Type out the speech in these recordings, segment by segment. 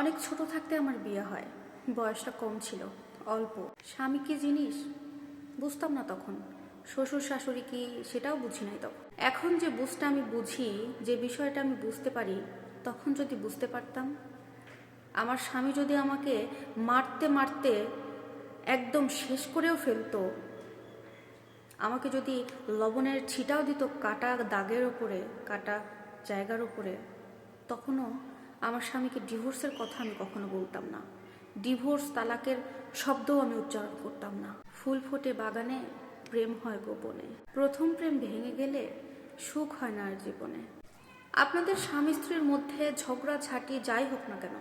অনেক ছোট থাকতে আমার বিয়ে হয়। বয়সটা কম ছিল, অল্প। স্বামী কি জিনিস? বুঝতাম না তখন। শ্বশুর শাশুড়ি কি সেটাও বুঝি নাই তখন। এখন যে বুঝটা আমি বুঝি, যে বিষয়টা আমি বুঝতে পারি, তখন যদি বুঝতে পারতাম। আমার স্বামী যদি আমাকে মারতে মারতে একদম শেষ করেও ফেলতো, আমাকে যদি লবণের ছিটাও দিত কাটা দাগের ওপরে, কাটা জায়গার ওপরে, তখনও আমার স্বামীকে ডিভোর্সের কথা আমি কখনো বলতাম না। ডিভোর্স তালাকের শব্দও আমি উচ্চারণ করতাম না। ফুল ফোটে বাগানে প্রেম হয় গোপনে। প্রথম প্রেম ভেঙে গেলে সুখ হয় না আর জীবনে। আপনাদের স্বামী স্ত্রীর মধ্যে ঝগড়া, ঝাঁটি যাই হোক না কেন,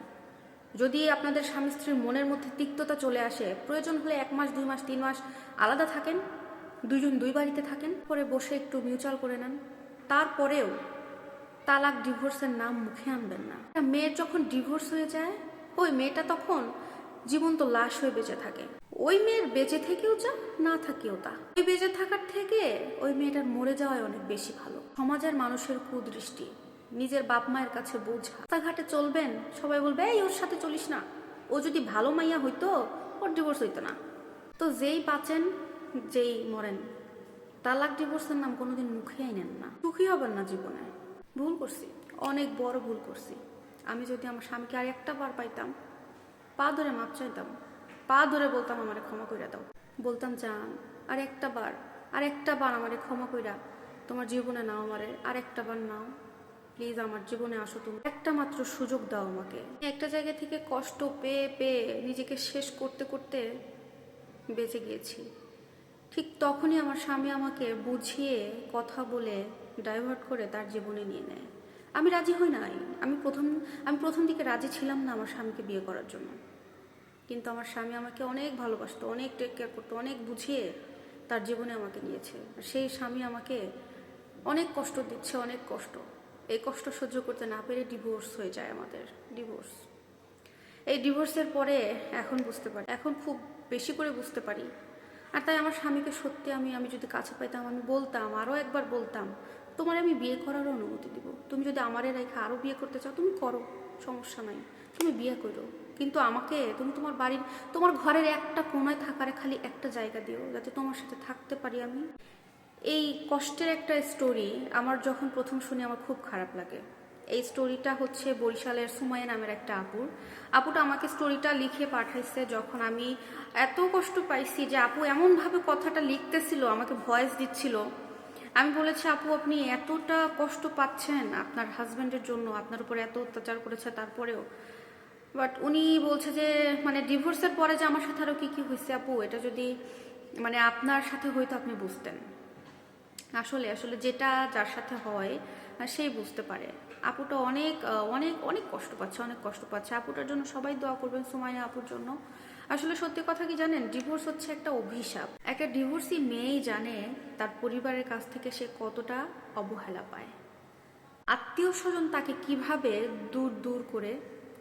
যদি আপনাদের স্বামী স্ত্রীর মনের মধ্যে তিক্ততা চলে আসে, প্রয়োজন হলে এক মাস, দুই মাস, তিন মাস আলাদা থাকেন দুজন দুই বাড়িতে থাকেন, পরে বসে একটু মিউচুয়াল করে নেন। তারপরেও তালাক ডিভোর্সের নাম মুখে আনবেন না। মেয়ের যখন ডিভোর্স হয়ে যায়, ওই মেয়েটা তখন জীবন্ত লাশ হয়ে বেঁচে থাকে। ওই মেয়ের বেঁচে থেকেও যা, না থাকেও তা। ওই বেঁচে থাকার থেকে ওই মেয়েটার মরে যাওয়াই অনেক বেশি ভালো। সমাজের মানুষের কুদৃষ্টি, নিজের বাপ মায়ের কাছে বোঝা। রাস্তাঘাটে চলবেন, সবাই বলবে, এই, ওর সাথে চলিস না। ও যদি ভালো মাইয়া হইতো, ওর ডিভোর্স হইতো না। তো যেই বাঁচেন, যেই মরেন, তালাক ডিভোর্সের নাম কোনোদিন মুখেই নেন না। সুখী হবেন না জীবনে। ভুল করছি, অনেক বড় ভুল করছি। আমি যদি আমার স্বামীকে আর একটা বার পাইতাম, পা ধরে মাপ চাইতাম, পা ধরে বলতাম, আমারে ক্ষমা কইরা দাও। বলতাম, জান, আর একটা বার, আর একটা বার আমারে ক্ষমা কইরা তোমার জীবনে নাও আমারে, আর একটা বার নাও। প্লিজ আমার জীবনে আসো তুমি। একটা মাত্র সুযোগ দাও আমাকে। একটা জায়গা থেকে কষ্ট পেয়ে পেয়ে নিজেকে শেষ করতে করতে বেঁচে গিয়েছি। ঠিক তখনই আমার স্বামী আমাকে বুঝিয়ে কথা বলে ডাইভার্ট করে তার জীবনে নিয়ে নেয়। আমি রাজি হই নাই। আমি প্রথম আমি প্রথম দিকে রাজি ছিলাম না আমার স্বামীকে বিয়ে করার জন্য। কিন্তু আমার স্বামী আমাকে অনেক ভালোবাসতো, অনেক টেক কেয়ার করতো, অনেক বুঝিয়ে তার জীবনে আমাকে নিয়েছে। সেই স্বামী আমাকে অনেক কষ্ট দিচ্ছে, অনেক কষ্ট। এই কষ্ট সহ্য করতে না পেরে ডিভোর্স হয়ে যায় আমাদের ডিভোর্স এই ডিভোর্সের পরে এখন বুঝতে পারি, এখন খুব বেশি করে বুঝতে পারি আর তাই আমার স্বামীকে সত্যি আমি আমি যদি কাছে পাইতাম, আমি বলতাম আরও একবার বলতাম, তোমার আমি বিয়ে করার অনুমতি দিব। তুমি যদি আমারে রেখে আরও বিয়ে করতে চাও, তুমি করো, সমস্যা নাই। তুমি বিয়ে করো। কিন্তু আমাকে, তুমি তোমার বাড়ির, তোমার ঘরের একটা কোনায় থাকারে খালি একটা জায়গা দিও, যাতে তোমার সাথে থাকতে পারি আমি। এই কষ্টের একটা স্টোরি আমার যখন প্রথম শুনি আমার খুব খারাপ লাগে। এই স্টোরিটা হচ্ছে বরিশালের সুমাইয়া নামের একটা আপুর। আপুটা আমাকে স্টোরিটা লিখে পাঠাইছে যখন আমি এত কষ্ট পাইছি যে আপু এমনভাবে কথাটা লিখতেছিল, আমাকে ভয়েস দিচ্ছিল। আমি বলেছি, আপু, আপনি এতটা কষ্ট পাচ্ছেন আপনার হাজব্যান্ডের জন্য, আপনার উপরে এত অত্যাচার করেছে তারপরেও। বাট উনি বলছে যে মানে ডিভোর্সের পরে যে আমার সাথে আরও কী কী হয়েছে আপু, এটা যদি মানে আপনার সাথে হয়তো আপনি বুঝতেন। আসলে আসলে যেটা যার সাথে হয় সেই বুঝতে পারে। আপুটা অনেক অনেক অনেক কষ্ট পাচ্ছে, অনেক কষ্ট পাচ্ছে। আপুটার জন্য সবাই দোয়া করবেন সুমাইয়া আপুর জন্য। আসলে সত্যি কথা কি জানেন ডিভোর্স হচ্ছে একটা অভিশাপ। একটা ডিভোর্সি মেয়েই জানে তার পরিবারের কাছ থেকে সে কতটা অবহেলা পায়। আত্মীয় স্বজন তাকে কীভাবে দূর দূর করে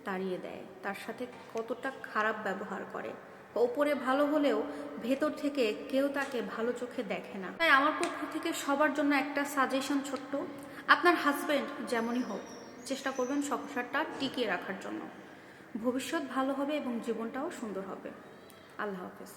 তাড়িয়ে দেয়, তার সাথে কতটা খারাপ ব্যবহার করে। ওপরে ভালো হলেও ভেতর থেকে কেউ তাকে ভালো চোখে দেখে না। তাই আমার পক্ষ থেকে সবার জন্য একটা সাজেশন ছোট্ট আপনার হাজব্যান্ড যেমনই হোক, চেষ্টা করবেন সংসারটা টিকিয়ে রাখার জন্য। ভবিষ্যৎ ভালো হবে এবং জীবনটাও সুন্দর হবে। আল্লাহ হাফেজ।